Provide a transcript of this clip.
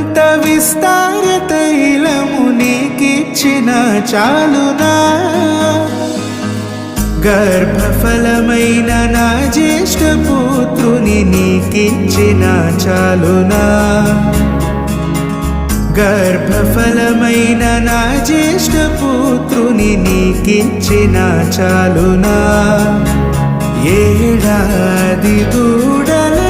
అనంత విస్తార తైలము నీకిచ్చిన చాలునా? గర్భఫలమైన నా జ్యేష్ఠ పుత్రుని నీకిచ్చిన చాలునా? గర్భఫలమైన నా జ్యేష్ఠ పుత్రుని నీకిచ్చిన చాలునా? ఏడాది దూడల